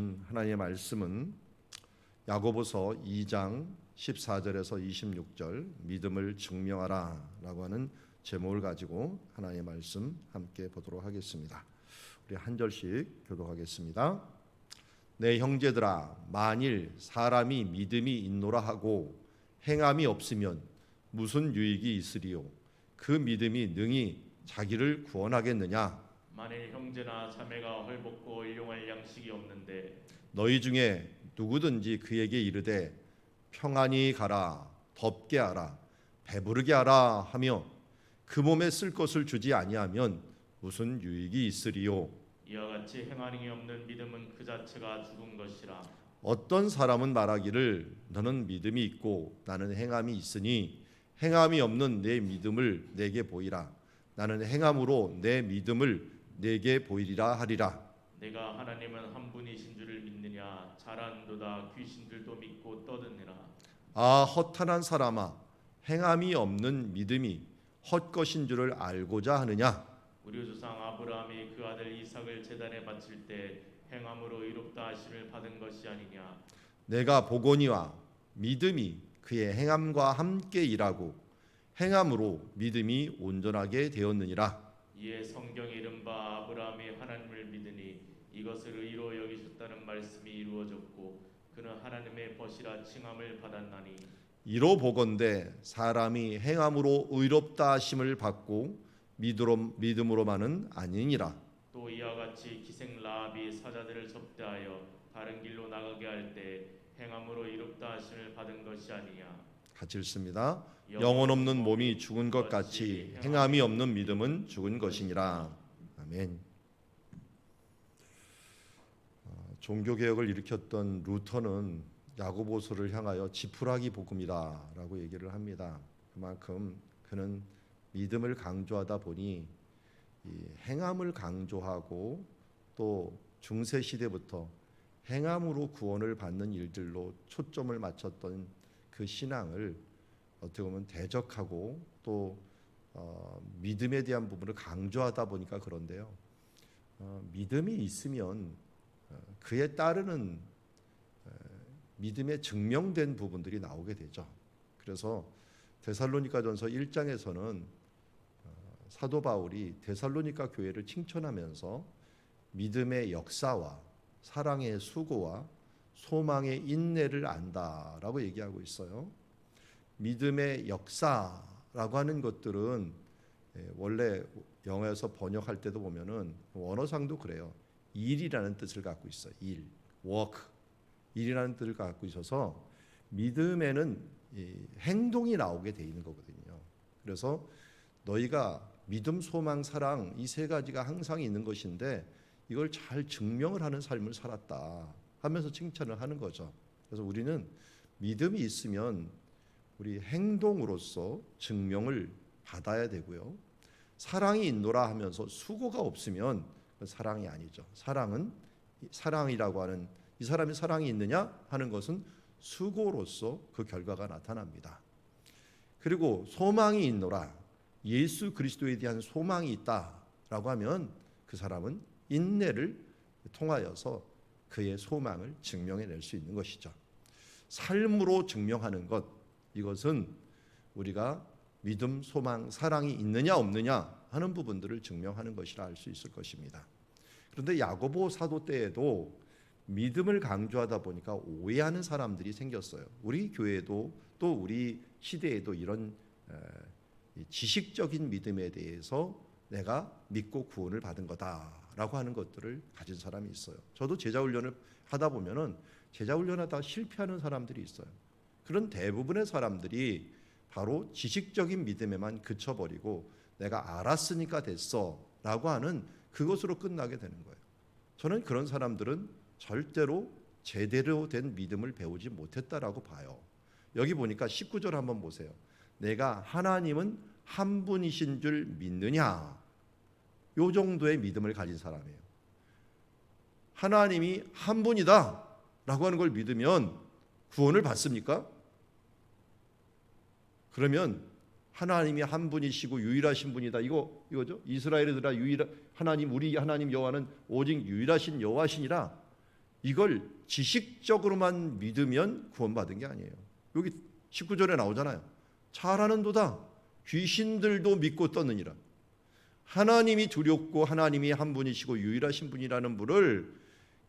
주신 하나님의 말씀은 야고보서 2장 14절에서 26절 믿음을 증명하라라고 하는 제목을 가지고 하나님의 말씀 함께 보도록 하겠습니다. 우리 한 절씩 교독하겠습니다. 내 형제들아 만일 사람이 믿음이 있노라 하고 행함이 없으면 무슨 유익이 있으리요 그 믿음이 능히 자기를 구원하겠느냐 만일 형제나 자매가 헐벗고 일용할 양식이 없는데 너희 중에 누구든지 그에게 이르되 평안히 가라 덥게 하라 배부르게 하라 하며 그 몸에 쓸 것을 주지 아니하면 무슨 유익이 있으리요? 이와 같이 행하는 이 없는 믿음은 그 자체가 죽은 것이라. 어떤 사람은 말하기를 너는 믿음이 있고 나는 행함이 있으니 행함이 없는 내 믿음을 내게 보이라. 나는 행함으로 내 믿음을 내게 보이리라 하리라. 내가 하나님은 한 분이신 줄을 믿느냐? 잘한도다 귀신들도 믿고 떠드느라. 아 허탄한 사람아 행함이 없는 믿음이 헛것인 줄을 알고자 하느냐? 우리 조상 아브라함이 그 아들 이삭을 제단에 바칠 때 행함으로 의롭다 하심을 받은 것이 아니냐? 내가 보거니와 믿음이 그의 행함과 함께 일하고 행함으로 믿음이 온전하게 되었느니라 이에 성경에 이른바 아브라함이 하나님을 믿으니 이것을 의로 여기셨다는 말씀이 이루어졌고 그는 하나님의 벗이라 칭함을 받았나니 이로 보건대 사람이 행함으로 의롭다 하심을 받고 믿으로, 믿음으로 만은 아니니라. 또 이와 같이 기생 라합이 사자들을 접대하여 다른 길로 나가게 할 때 행함으로 이롭다 하심을 받은 것이 아니냐 같이 읽습니다. 영혼 없는 몸이 죽은 것 같이 행함이 없는 믿음은 죽은 것이니라. 아멘. 어, 종교 개혁을 일으켰던 루터는 야고보서를 향하여 지푸라기 복음이다라고 얘기를 합니다. 그만큼 그는 믿음을 강조하다 보니 이 행함을 강조하고 또 중세 시대부터 행함으로 구원을 받는 일들로 초점을 맞췄던 그 신앙을 어떻게 보면 대적하고 또 어, 믿음에 대한 부분을 강조하다 보니까 그런데요. 어, 믿음이 있으면 어, 그에 따르는 에, 믿음에 증명된 부분들이 나오게 되죠. 그래서 데살로니가전서 1장에서는 어, 사도 바울이 데살로니가 교회를 칭찬하면서 믿음의 역사와 사랑의 수고와 소망의 인내를 안다라고 얘기하고 있어요. 믿음의 역사라고 하는 것들은 예, 원래 영어에서 번역할 때도 보면은 원어상도 그래요. 일이라는 뜻을 갖고 있어요. 일, work, 일이라는 뜻을 갖고 있어서 믿음에는 이 행동이 나오게 돼 있는 거거든요. 그래서 너희가 믿음, 소망, 사랑 이 세 가지가 항상 있는 것인데 이걸 잘 증명을 하는 삶을 살았다 하면서 칭찬을 하는 거죠. 그래서 우리는 믿음이 있으면 우리 행동으로서 증명을 받아야 되고요. 사랑이 있노라 하면서 수고가 없으면 사랑이 아니죠. 사랑은 사랑이라고 하는 이 사람이 사랑이 있느냐 하는 것은 수고로서 그 결과가 나타납니다. 그리고 소망이 있노라 예수 그리스도에 대한 소망이 있다라고 하면 그 사람은 인내를 통하여서 그의 소망을 증명해 낼 수 있는 것이죠. 삶으로 증명하는 것 이것은 우리가 믿음, 소망, 사랑이 있느냐 없느냐 하는 부분들을 증명하는 것이라 할수 있을 것입니다. 그런데 야고보 사도 때에도 믿음을 강조하다 보니까 오해하는 사람들이 생겼어요. 우리 교회도 또 우리 시대에도 이런 지식적인 믿음에 대해서 내가 믿고 구원을 받은 거다 라고 하는 것들을 가진 사람이 있어요. 저도 제자 훈련을 하다 보면은 제자 훈련하다 실패하는 사람들이 있어요. 그런 대부분의 사람들이 바로 지식적인 믿음에만 그쳐버리고 내가 알았으니까 됐어 라고 하는 그것으로 끝나게 되는 거예요. 저는 그런 사람들은 절대로 제대로 된 믿음을 배우지 못했다라고 봐요. 여기 보니까 19절 한번 보세요. 내가 하나님은 한 분이신 줄 믿느냐? 요 정도의 믿음을 가진 사람이에요. 하나님이 한 분이다 라고 하는 걸 믿으면 구원을 받습니까? 그러면 하나님이 한 분이시고 유일하신 분이다. 이거 이거죠. 이스라엘들아 유일 하나님 우리 하나님 여호와는 오직 유일하신 여호와시니라. 이걸 지식적으로만 믿으면 구원받은 게 아니에요. 여기 19절에 나오잖아요. 잘하는도다 귀신들도 믿고 떠느니라. 하나님이 두렵고 하나님이 한 분이시고 유일하신 분이라는 분을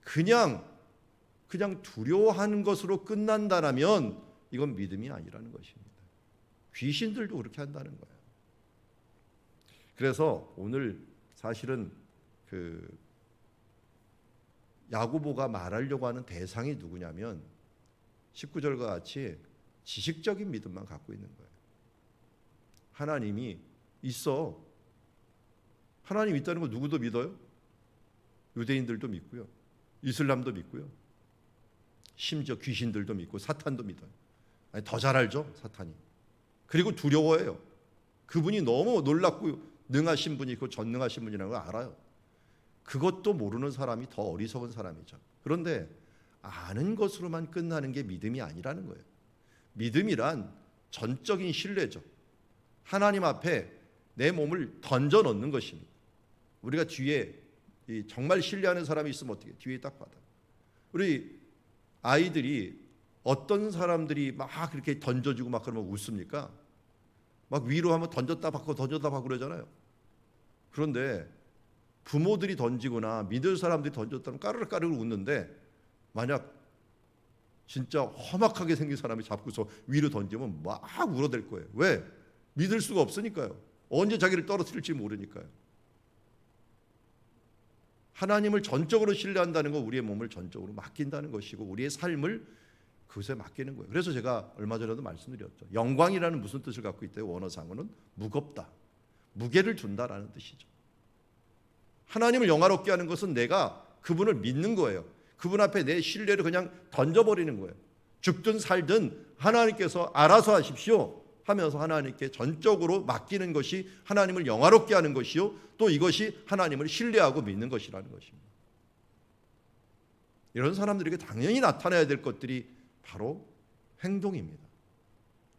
그냥 그냥 두려워하는 것으로 끝난다라면 이건 믿음이 아니라는 것입니다. 귀신들도 그렇게 한다는 거예요. 그래서 오늘 사실은 그 야고보가 말하려고 하는 대상이 누구냐면 19절과 같이 지식적인 믿음만 갖고 있는 거예요. 하나님이 있어. 하나님 있다는 거 누구도 믿어요? 유대인들도 믿고요. 이슬람도 믿고요. 심지어 귀신들도 믿고 사탄도 믿어요. 아니, 더 잘 알죠, 사탄이. 그리고 두려워해요. 그분이 너무 놀랍고 능하신 분이고 전능하신 분이라는 걸 알아요. 그것도 모르는 사람이 더 어리석은 사람이죠. 그런데 아는 것으로만 끝나는 게 믿음이 아니라는 거예요. 믿음이란 전적인 신뢰죠. 하나님 앞에 내 몸을 던져 넣는 것입니다. 우리가 뒤에 이 정말 신뢰하는 사람이 있으면 어떻게 뒤에 딱 받아. 우리 아이들이 어떤 사람들이 막 그렇게 던져주고 막 그러면 웃습니까? 막 위로 하면 던졌다 받고 던졌다 받고 그러잖아요. 그런데 부모들이 던지거나 믿을 사람들이 던졌다면 까르르 까르르 웃는데 만약 진짜 험악하게 생긴 사람이 잡고서 위로 던지면 막 울어댈 거예요. 왜? 믿을 수가 없으니까요. 언제 자기를 떨어뜨릴지 모르니까요. 하나님을 전적으로 신뢰한다는 건 우리의 몸을 전적으로 맡긴다는 것이고 우리의 삶을 그것에 맡기는 거예요. 그래서 제가 얼마 전에도 말씀드렸죠. 영광이라는 무슨 뜻을 갖고 있대요? 원어상으로는 무겁다. 무게를 준다라는 뜻이죠. 하나님을 영화롭게 하는 것은 내가 그분을 믿는 거예요. 그분 앞에 내 신뢰를 그냥 던져버리는 거예요. 죽든 살든 하나님께서 알아서 하십시오 하면서 하나님께 전적으로 맡기는 것이 하나님을 영화롭게 하는 것이요. 또 이것이 하나님을 신뢰하고 믿는 것이라는 것입니다. 이런 사람들에게 당연히 나타나야 될 것들이 바로 행동입니다.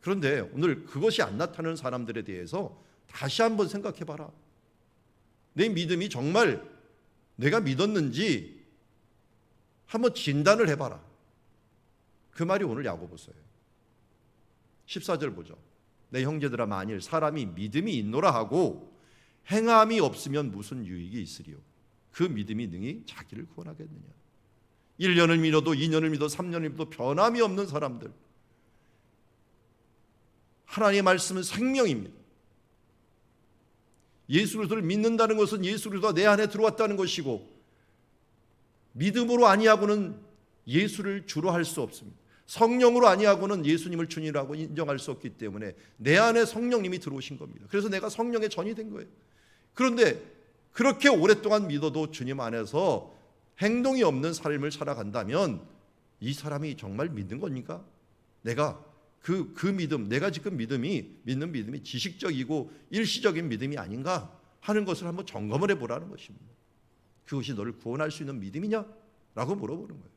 그런데 오늘 그것이 안 나타나는 사람들에 대해서 다시 한번 생각해 봐라. 내 믿음이 정말 내가 믿었는지 한번 진단을 해 봐라. 그 말이 오늘 야고보서예요. 14절 보죠. 내 형제들아 만일 사람이 믿음이 있노라 하고 행함이 없으면 무슨 유익이 있으리요? 그 믿음이 능히 자기를 구원하겠느냐? 1년을 믿어도 2년을 믿어도 3년을 믿어도 변함이 없는 사람들. 하나님의 말씀은 생명입니다. 예수 그리스도를 믿는다는 것은 예수 그리스도가 내 안에 들어왔다는 것이고 믿음으로 아니하고는 예수를 주로 할 수 없습니다. 성령으로 아니하고는 예수님을 주님이라고 인정할 수 없기 때문에 내 안에 성령님이 들어오신 겁니다. 그래서 내가 성령의 전이 된 거예요. 그런데 그렇게 오랫동안 믿어도 주님 안에서 행동이 없는 삶을 살아간다면 이 사람이 정말 믿는 겁니까? 내가 그, 그 믿음, 내가 지금 믿음이, 믿는 믿음이 지식적이고 일시적인 믿음이 아닌가 하는 것을 한번 점검을 해 보라는 것입니다. 그것이 너를 구원할 수 있는 믿음이냐? 라고 물어보는 거예요.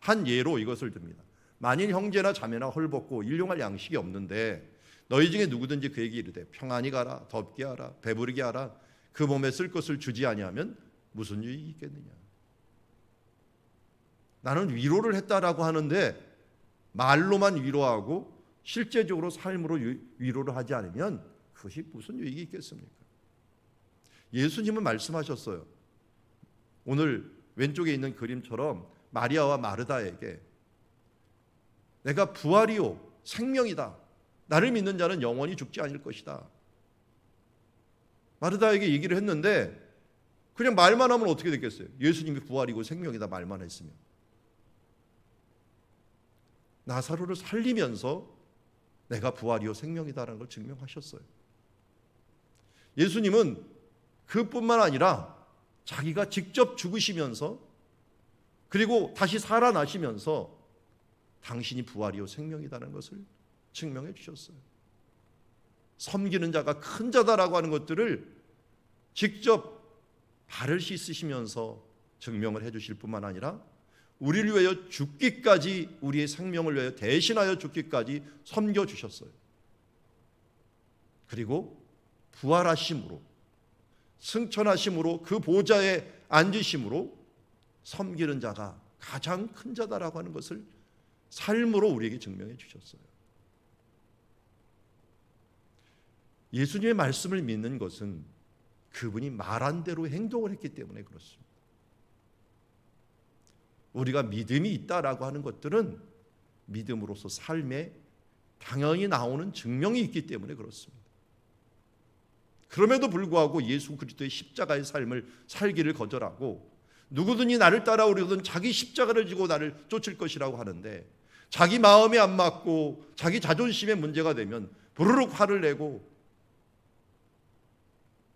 한 예로 이것을 듭니다. 만일 형제나 자매나 헐벗고 일용할 양식이 없는데 너희 중에 누구든지 그에게 이르되 평안히 가라 덥게 하라 배부르게 하라 그 몸에 쓸 것을 주지 아니하면 무슨 유익이 있겠느냐 나는 위로를 했다라고 하는데 말로만 위로하고 실제적으로 삶으로 위로를 하지 않으면 그것이 무슨 유익이 있겠습니까? 예수님은 말씀하셨어요. 오늘 왼쪽에 있는 그림처럼 마리아와 마르다에게 내가 부활이요 생명이다. 나를 믿는 자는 영원히 죽지 않을 것이다. 마르다에게 얘기를 했는데 그냥 말만 하면 어떻게 됐겠어요? 예수님이 부활이고 생명이다 말만 했으면 나사로를 살리면서 내가 부활이요 생명이다라는 걸 증명하셨어요. 예수님은 그뿐만 아니라 자기가 직접 죽으시면서 그리고 다시 살아나시면서 당신이 부활이요 생명이다는 것을 증명해 주셨어요. 섬기는 자가 큰 자다라고 하는 것들을 직접 발을 씻으시면서 증명을 해 주실 뿐만 아니라 우리를 위하여 죽기까지 우리의 생명을 위하여 대신하여 죽기까지 섬겨 주셨어요. 그리고 부활하심으로 승천하심으로 그 보좌에 앉으심으로 섬기는 자가 가장 큰 자다라고 하는 것을 삶으로 우리에게 증명해 주셨어요. 예수님의 말씀을 믿는 것은 그분이 말한 대로 행동을 했기 때문에 그렇습니다. 우리가 믿음이 있다라고 하는 것들은 믿음으로서 삶에 당연히 나오는 증명이 있기 때문에 그렇습니다. 그럼에도 불구하고 예수 그리스도의 십자가의 삶을 살기를 거절하고 누구든지 나를 따라오려거든 자기 십자가를 지고 나를 쫓을 것이라고 하는데 자기 마음에 안 맞고 자기 자존심에 문제가 되면 부르륵 화를 내고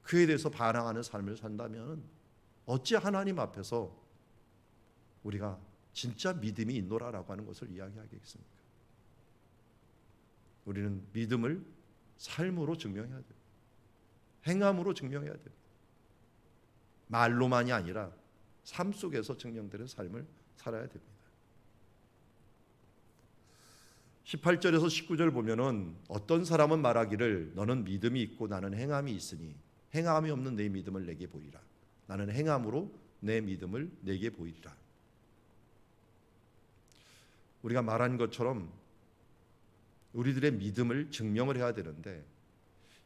그에 대해서 반항하는 삶을 산다면 어찌 하나님 앞에서 우리가 진짜 믿음이 있노라라고 하는 것을 이야기하겠습니까? 우리는 믿음을 삶으로 증명해야 돼요. 행함으로 증명해야 돼요. 말로만이 아니라 삶 속에서 증명되는 삶을 살아야 됩니다. 18절에서 19절 보면은 어떤 사람은 말하기를 너는 믿음이 있고 나는 행함이 있으니 행함이 없는 내 믿음을 내게 보이라. 나는 행함으로 내 믿음을 내게 보이리라. 우리가 말한 것처럼 우리들의 믿음을 증명을 해야 되는데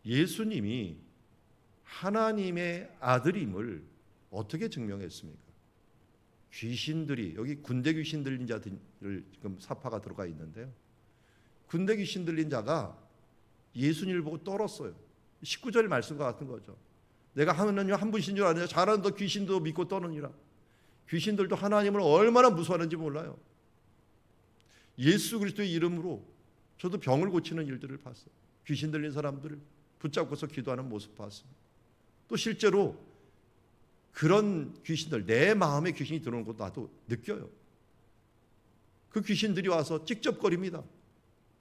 예수님이 하나님의 아들임을 어떻게 증명했습니까? 귀신들이 여기 군대 귀신 들린 자들을 지금 사파가 들어가 있는데요. 군대 귀신 들린 자가 예수님을 보고 떨었어요. 19절 말씀과 같은 거죠. 내가 하나님 한 분이신 줄 아느냐 잘하는 너 귀신도 믿고 떠느니라. 귀신들도 하나님을 얼마나 무서워하는지 몰라요. 예수 그리스도의 이름으로 저도 병을 고치는 일들을 봤어요. 귀신 들린 사람들을 붙잡고서 기도하는 모습 봤습니다. 또 실제로 그런 귀신들 내 마음에 귀신이 들어오는 것도 나도 느껴요. 그 귀신들이 와서 찍접거립니다.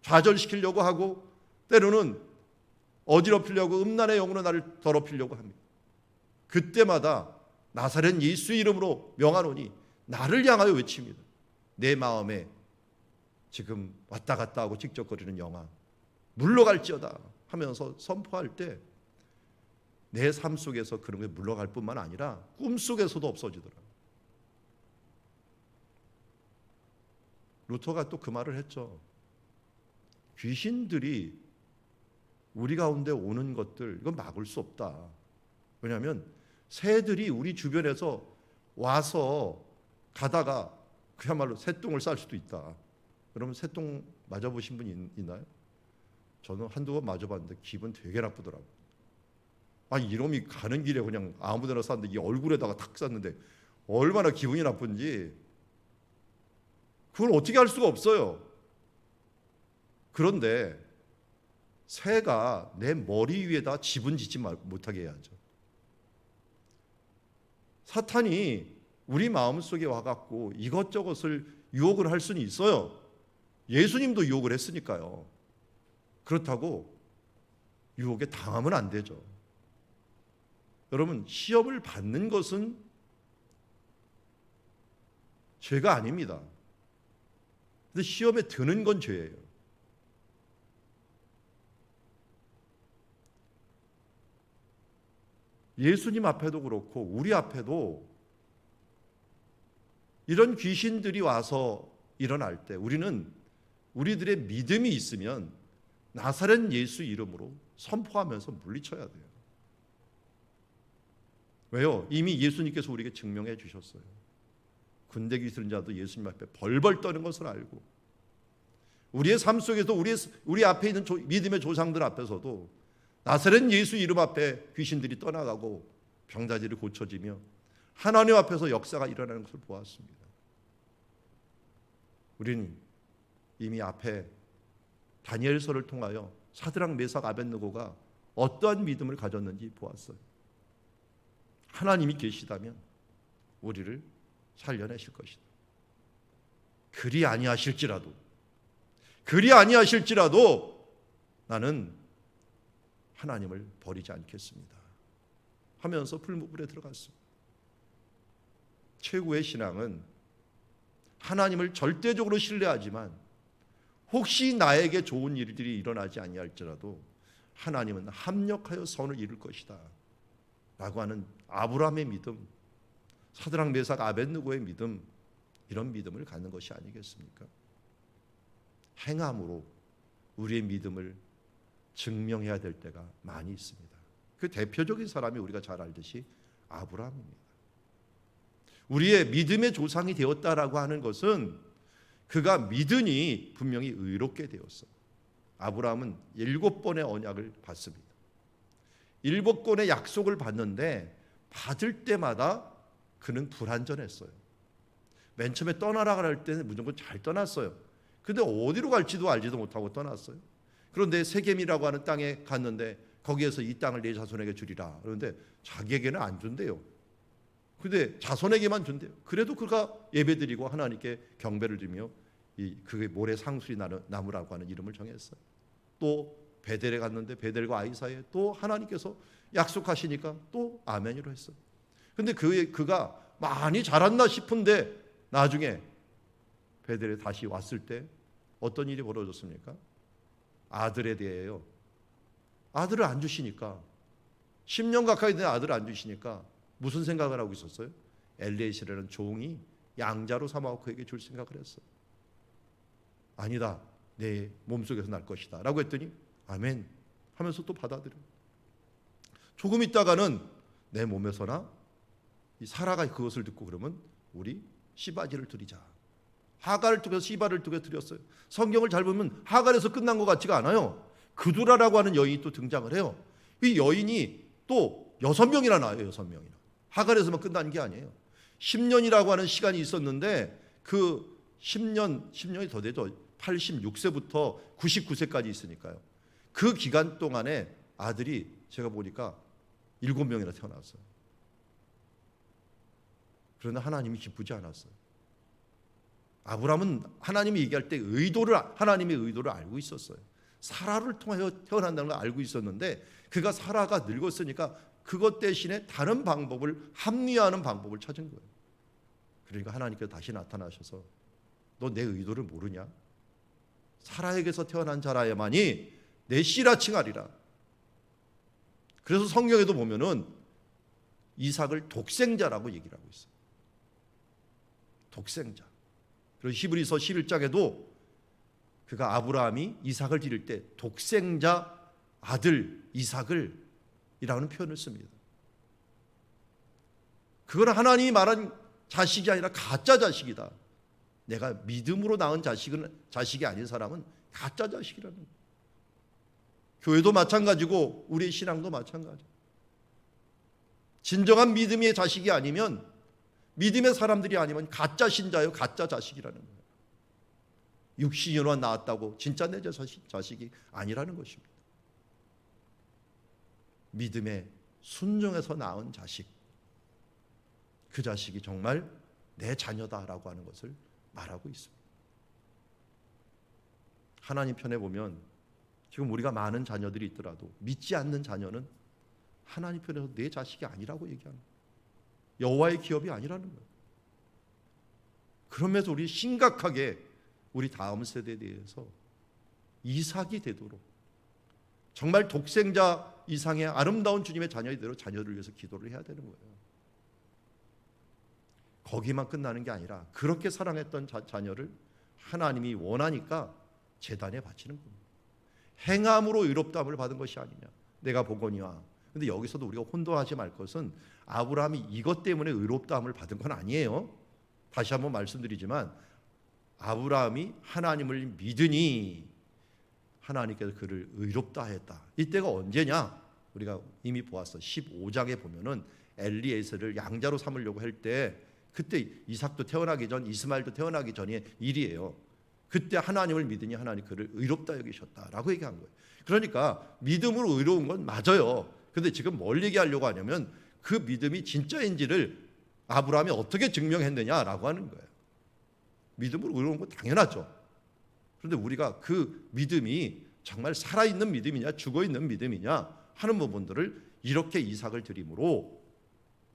좌절시키려고 하고 때로는 어지럽히려고 음란의 영으로 나를 더럽히려고 합니다. 그때마다 나사렛 예수의 이름으로 명하노니 나를 향하여 외칩니다. 내 마음에 지금 왔다 갔다 하고 찍적거리는 영화 물러갈지어다 하면서 선포할 때 내 삶 속에서 그런 게 물러갈 뿐만 아니라 꿈 속에서도 없어지더라. 루터가 또 그 말을 했죠. 귀신들이 우리 가운데 오는 것들 이건 막을 수 없다. 왜냐하면 새들이 우리 주변에서 와서 가다가 그야말로 새똥을 쌀 수도 있다. 여러분 새똥 맞아보신 분 있- 있나요? 저는 한두 번 맞아봤는데 기분 되게 나쁘더라고. 아 이놈이 가는 길에 그냥 아무데나 쌌는데 이 얼굴에다가 탁 쌌는데 얼마나 기분이 나쁜지 그걸 어떻게 할 수가 없어요. 그런데 새가 내 머리 위에다 지분 짓지 말- 못하게 해야죠. 사탄이 우리 마음 속에 와갖고 이것저것을 유혹을 할 수는 있어요. 예수님도 유혹을 했으니까요. 그렇다고 유혹에 당하면 안 되죠. 여러분, 시험을 받는 것은 죄가 아닙니다. 근데 시험에 드는 건 죄예요. 예수님 앞에도 그렇고 우리 앞에도 이런 귀신들이 와서 일어날 때 우리는 우리들의 믿음이 있으면 나사렛 예수 이름으로 선포하면서 물리쳐야 돼요. 왜요? 이미 예수님께서 우리에게 증명해 주셨어요. 군대 귀신 자도 예수님 앞에 벌벌 떠는 것을 알고 우리의 삶 속에서 우리 우리 앞에 있는 조, 믿음의 조상들 앞에서도 나사렛 예수 이름 앞에 귀신들이 떠나가고 병자들이 고쳐지며 하나님 앞에서 역사가 일어나는 것을 보았습니다. 우리는 이미 앞에 다니엘서를 통하여 사드랑 메삭 아벤느고가 어떠한 믿음을 가졌는지 보았어요. 하나님이 계시다면 우리를 살려내실 것이다. 그리 아니하실지라도 그리 아니하실지라도 나는 하나님을 버리지 않겠습니다. 하면서 풀무불에 들어갔습니다. 최고의 신앙은 하나님을 절대적으로 신뢰하지만 혹시 나에게 좋은 일들이 일어나지 아니할지라도 하나님은 합력하여 선을 이룰 것이다. 라고 하는 아브라함의 믿음, 사드랑 메삭 아벤느고의 믿음, 이런 믿음을 갖는 것이 아니겠습니까? 행함으로 우리의 믿음을 증명해야 될 때가 많이 있습니다. 그 대표적인 사람이 우리가 잘 알듯이 아브라함입니다. 우리의 믿음의 조상이 되었다라고 하는 것은 그가 믿으니 분명히 의롭게 되었어. 아브라함은 일곱 번의 언약을 받습니다. 일곱 번의 약속을 받는데 받을 때마다 그는 불안전했어요. 맨 처음에 떠나라 할 때는 무조건 잘 떠났어요. 근데 어디로 갈지도 알지도 못하고 떠났어요. 그런데 세겜이라고 하는 땅에 갔는데 거기에서 이 땅을 내 자손에게 주리라. 그런데 자기에게는 안 준대요. 근데 자손에게만 준대요. 그래도 그가 예배드리고 하나님께 경배를 드리며 이 그게 모래 상수리 나무- 나무라고 하는 이름을 정했어요. 또 베델에 갔는데 베델과 아이 사이에 또 하나님께서 약속하시니까 또 아멘이로 했어요. 근데 그 그가 많이 자랐나 싶은데 나중에 베델에 다시 왔을 때 어떤 일이 벌어졌습니까? 아들에 대해요. 아들을 안 주시니까 10년 가까이 된 아들을 안 주시니까 무슨 생각을 하고 있었어요? 엘리에시라는 종이 양자로 삼아서 그에게 줄 생각을 했어. 아니다. 내 몸속에서 날 것이다. 라고 했더니 아멘 하면서 또 받아들여. 조금 있다가는 내 몸에서나 이 사라가 그것을 듣고 그러면 우리 시바지를 드리자. 하갈을 통해서 시바를 통해 드렸어요. 성경을 잘 보면 하갈에서 끝난 것 같지가 않아요. 그두라라고 하는 여인이 또 등장을 해요. 이 여인이 또 여섯 명이나 나와요. 여섯 명이나. 하갈에서만 끝나는 게 아니에요. 10년이라고 하는 시간이 있었는데 그 10년, 10년이 더 되죠. 86세부터 99세까지 있으니까요. 그 기간 동안에 아들이 제가 보니까 일곱 명이나 태어났어요. 그런데 하나님이 기쁘지 않았어요. 아브라함은 하나님이 얘기할 때 의도를 하나님의 의도를 알고 있었어요. 사라를 통하여 태어난다는 걸 알고 있었는데 그가 사라가 늙었으니까 그것 대신에 다른 방법을 합리화하는 방법을 찾은 거예요. 그러니까 하나님께서 다시 나타나셔서 너 내 의도를 모르냐? 사라에게서 태어난 자라야만이 내 씨라 칭하리라. 그래서 성경에도 보면은 이삭을 독생자라고 얘기를 하고 있어요. 독생자. 그리고 히브리서 11장에도 그가 아브라함이 이삭을 기를 때 독생자 아들 이삭을 이라는 표현을 씁니다. 그건 하나님이 말한 자식이 아니라 가짜 자식이다. 내가 믿음으로 낳은 자식은 자식이 아닌 사람은 가짜 자식이라는. 교회도 마찬가지고 우리의 신앙도 마찬가지. 진정한 믿음의 자식이 아니면 믿음의 사람들이 아니면 가짜 신자요, 가짜 자식이라는 거예요. 육신으로 나왔다고 진짜 내 자식, 자식이 아니라는 것입니다. 믿음의 순종에서 낳은 자식, 그 자식이 정말 내 자녀다라고 하는 것을 말하고 있습니다. 하나님 편에 보면 지금 우리가 많은 자녀들이 있더라도 믿지 않는 자녀는 하나님 편에서 내 자식이 아니라고 거예요. 여호와의 기업이 아니라는 거예요. 그러면서 우리 심각하게 우리 다음 세대에 대해서 이삭이 되도록 정말 독생자 이상의 아름다운 주님의 자녀이대로 자녀를 위해서 기도를 해야 되는 거예요. 거기만 끝나는 게 아니라 그렇게 사랑했던 자, 자녀를 하나님이 원하니까 재단에 바치는 겁니다. 행함으로 의롭다함을 받은 것이 아니냐. 내가 보거니와. 근데 여기서도 우리가 혼돈하지 말 것은 아브라함이 이것 때문에 의롭다함을 받은 건 아니에요. 다시 한번 말씀드리지만 아브라함이 하나님을 믿으니 하나님께서 그를 의롭다 했다. 이때가 언제냐? 우리가 이미 보았어. 15장에 보면은 엘리에스를 양자로 삼으려고 할 때 그때 이삭도 태어나기 전 이스마엘도 태어나기 전의 일이에요. 그때 하나님을 믿으니 하나님 그를 의롭다 여기셨다라고 얘기한 거예요. 그러니까 믿음으로 의로운 건 맞아요. 근데 지금 뭘 얘기하려고 하냐면 그 믿음이 진짜인지를 아브라함이 어떻게 증명했느냐라고 하는 거예요. 믿음으로 의로운 건 당연하죠. 그런데 우리가 그 믿음이 정말 살아있는 믿음이냐 죽어있는 믿음이냐 하는 부분들을 이렇게 이삭을 드림으로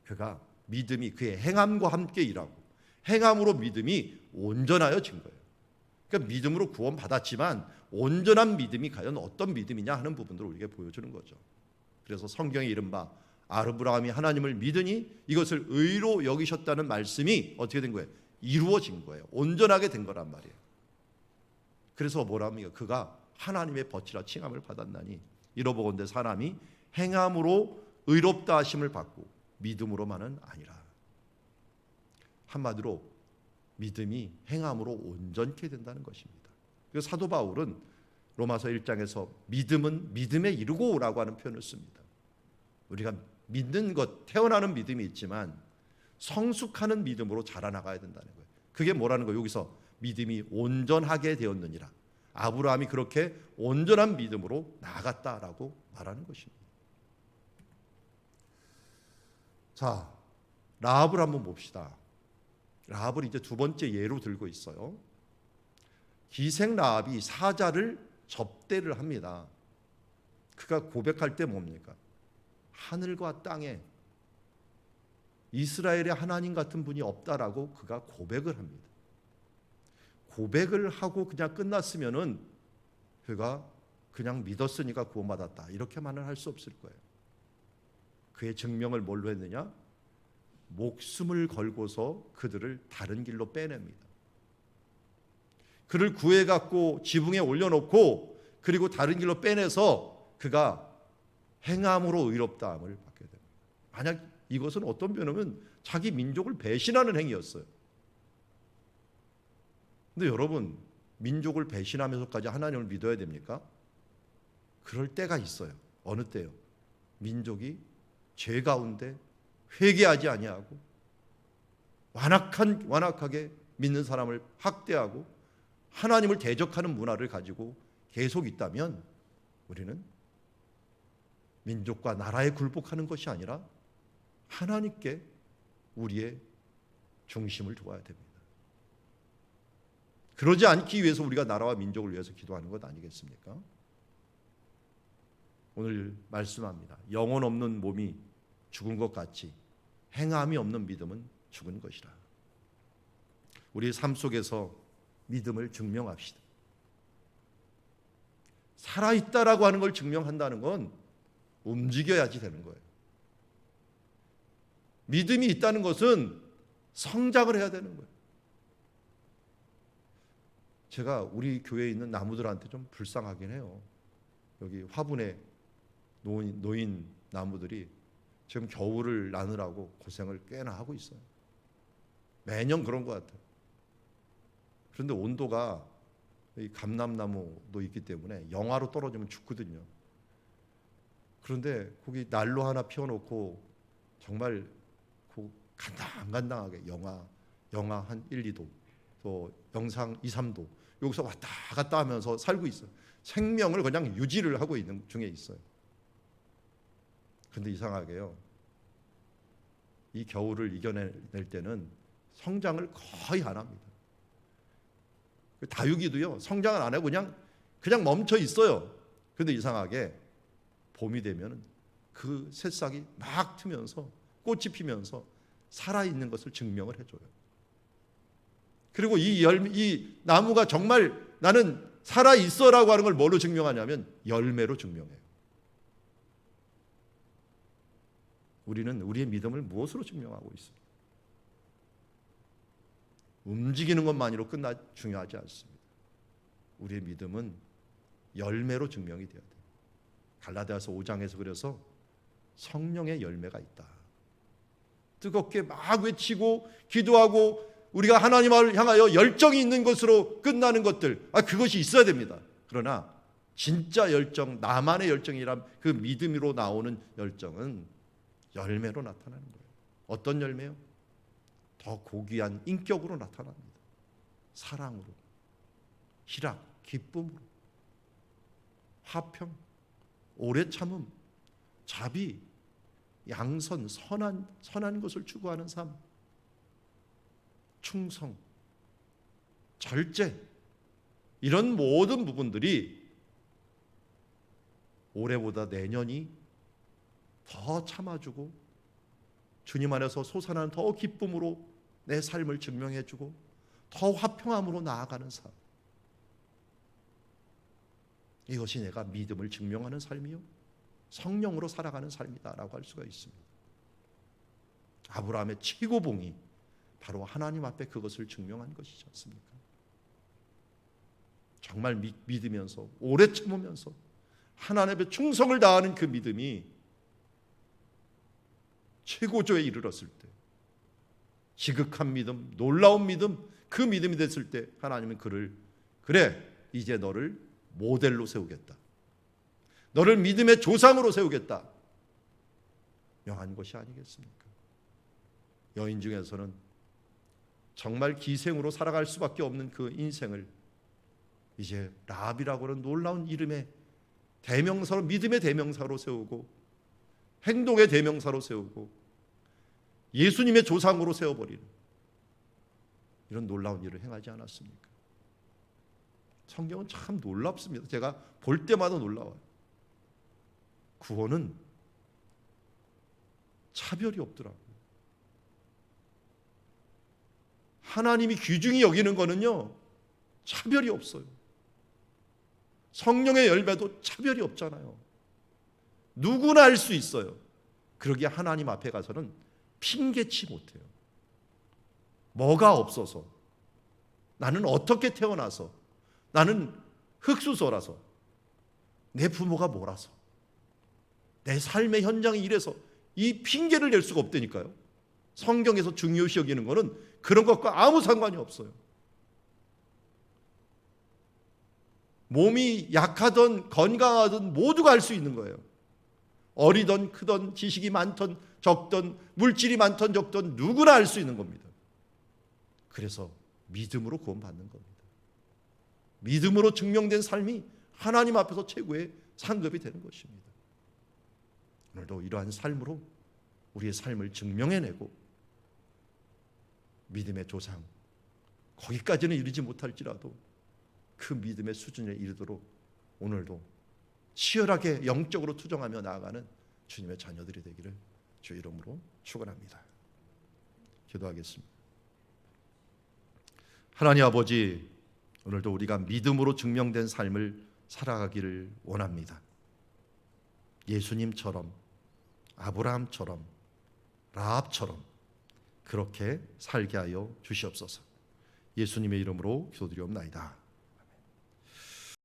그가 믿음이 그의 행함과 함께 일하고 행함으로 믿음이 온전하여진 거예요. 그러니까 믿음으로 구원 받았지만 온전한 믿음이 과연 어떤 믿음이냐 하는 부분들을 우리에게 보여주는 거죠. 그래서 성경에 이른바 아브라함이 하나님을 믿으니 이것을 의로 여기셨다는 말씀이 어떻게 된 거예요? 이루어진 거예요. 온전하게 된 거란 말이에요. 그래서 뭐랍니까? 그가 하나님의 벗이라 칭함을 받았나니 이러보건대 사람이 행함으로 의롭다 하심을 받고 믿음으로만은 아니라 한마디로 믿음이 행함으로 온전케 된다는 것입니다. 그래서 사도 바울은 로마서 1장에서 믿음은 믿음에 이르고라고 하는 표현을 씁니다. 우리가 믿는 것 태어나는 믿음이 있지만 성숙하는 믿음으로 자라나가야 된다는 거예요. 그게 뭐라는 거예요? 여기서 믿음이 온전하게 되었느니라. 아브라함이 그렇게 온전한 믿음으로 나아갔다라고 말하는 것입니다. 자, 라합을 한번 봅시다. 라합을 이제 두 번째 예로 들고 있어요. 기생 라합이 사자를 접대를 합니다. 그가 고백할 때 뭡니까? 하늘과 땅에 이스라엘의 하나님 같은 분이 없다라고 그가 고백을 합니다. 고백을 하고 그냥 끝났으면은 그가 그냥 믿었으니까 구원받았다 이렇게만은 할 수 없을 거예요. 그의 증명을 뭘로 했느냐? 목숨을 걸고서 그들을 다른 길로 빼냅니다. 그를 구해 갖고 지붕에 올려놓고 그리고 다른 길로 빼내서 그가 행함으로 의롭다함을 받게 됩니다. 만약 이것은 어떤 면이면 자기 민족을 배신하는 행위였어요. 근데 여러분 민족을 배신하면서까지 하나님을 믿어야 됩니까? 그럴 때가 있어요. 어느 때요? 민족이 죄 가운데 회개하지 아니하고 완악한 완악하게 믿는 사람을 학대하고 하나님을 대적하는 문화를 가지고 계속 있다면 우리는 민족과 나라에 굴복하는 것이 아니라 하나님께 우리의 중심을 두어야 됩니다. 그러지 않기 위해서 우리가 나라와 민족을 위해서 기도하는 것 아니겠습니까? 오늘 말씀합니다. 영혼 없는 몸이 죽은 것 같이 행함이 없는 믿음은 죽은 것이라. 우리 삶 속에서 믿음을 증명합시다. 살아있다라고 하는 걸 증명한다는 건 움직여야지 되는 거예요. 믿음이 있다는 것은 성장을 해야 되는 거예요. 제가 우리 교회에 있는 나무들한테 좀 불쌍하긴 해요. 여기 화분에 노인, 노인 나무들이 지금 겨울을 나느라고 고생을 꽤나 하고 있어요. 매년 그런 것 같아요. 그런데 온도가 이 감람나무도 있기 때문에 영하로 떨어지면 죽거든요. 그런데 거기 난로 하나 피워놓고 정말 그 간당간당하게 영하 영하 한 1, 2도 또 영상 2, 3도 여기서 왔다 갔다 하면서 살고 있어요. 생명을 그냥 유지를 하고 있는 중에 있어요. 근데 이상하게요. 이 겨울을 이겨낼 때는 성장을 거의 안 합니다. 그 다육이도요. 성장을 안 하고 그냥 그냥 멈춰 있어요. 근데 이상하게 봄이 되면 그 새싹이 막 트면서 꽃이 피면서 살아 있는 것을 증명을 해줘요. 그리고 이 열매, 이 나무가 정말 나는 살아 있어라고 하는 걸 뭐로 증명하냐면 열매로 증명해요. 우리는 우리의 믿음을 무엇으로 증명하고 있습니까? 움직이는 것만으로 끝나 중요하지 않습니다. 우리의 믿음은 열매로 증명이 되어야 돼요. 갈라디아서 5장에서 그래서 성령의 열매가 있다. 뜨겁게 막 외치고 기도하고 우리가 하나님을 향하여 열정이 있는 것으로 끝나는 것들, 아 그것이 있어야 됩니다. 그러나 진짜 열정, 나만의 열정이란 그 믿음으로 나오는 열정은 열매로 나타나는 거예요. 어떤 열매요? 더 고귀한 인격으로 나타납니다. 사랑으로, 희락, 기쁨으로, 화평, 오래 참음, 자비, 양선, 선한 선한 것을 추구하는 삶, 충성, 절제 이런 모든 부분들이 올해보다 내년이 더 참아주고 주님 안에서 솟아나는 더 기쁨으로 내 삶을 증명해주고 더 화평함으로 나아가는 삶. 이것이 내가 믿음을 증명하는 삶이요. 성령으로 살아가는 삶이다라고 할 수가 있습니다. 아브라함의 최고봉이 바로 하나님 앞에 그것을 증명한 것이지 않습니까? 정말 믿, 믿으면서 오래 참으면서 하나님 앞에 충성을 다하는 그 믿음이 최고조에 이르렀을 때 지극한 믿음, 놀라운 믿음, 그 믿음이 됐을 때 하나님은 그를 그래 이제 너를 모델로 세우겠다. 너를 믿음의 조상으로 세우겠다. 명한 것이 아니겠습니까? 여인 중에서는 정말 기생으로 살아갈 수밖에 없는 그 인생을 이제 라비라고 하는 놀라운 이름의 대명사로 믿음의 대명사로 세우고 행동의 대명사로 세우고 예수님의 조상으로 세워버리는 이런 놀라운 일을 행하지 않았습니까? 성경은 참 놀랍습니다. 제가 볼 때마다 놀라워요. 구원은 차별이 없더라고요. 하나님이 귀중히 여기는 거는요, 차별이 없어요. 성령의 열매도 차별이 없잖아요. 누구나 할 수 있어요. 그러기에 하나님 앞에 가서는 핑계치 못해요. 뭐가 없어서 나는 어떻게 태어나서 나는 흙수저라서 내 부모가 뭐라서 내 삶의 현장이 이래서 이 핑계를 낼 수가 없다니까요. 성경에서 중요시 여기는 거는 그런 것과 아무 상관이 없어요. 몸이 약하던 건강하던 모두가 할 수 있는 거예요. 어리던 크던 지식이 많던 적던 물질이 많던 적던 누구나 할 수 있는 겁니다. 그래서 믿음으로 구원받는 겁니다. 믿음으로 증명된 삶이 하나님 앞에서 최고의 상급이 되는 것입니다. 오늘도 이러한 삶으로 우리의 삶을 증명해내고 믿음의 조상 거기까지는 이르지 못할지라도 그 믿음의 수준에 이르도록 오늘도 치열하게 영적으로 투정하며 나아가는 주님의 자녀들이 되기를 주 이름으로 축원합니다. 기도하겠습니다. 하나님 아버지 오늘도 우리가 믿음으로 증명된 삶을 살아가기를 원합니다. 예수님처럼 아브라함처럼 라합처럼 그렇게 살게 하여 주시옵소서. 예수님의 이름으로 기도드리옵나이다.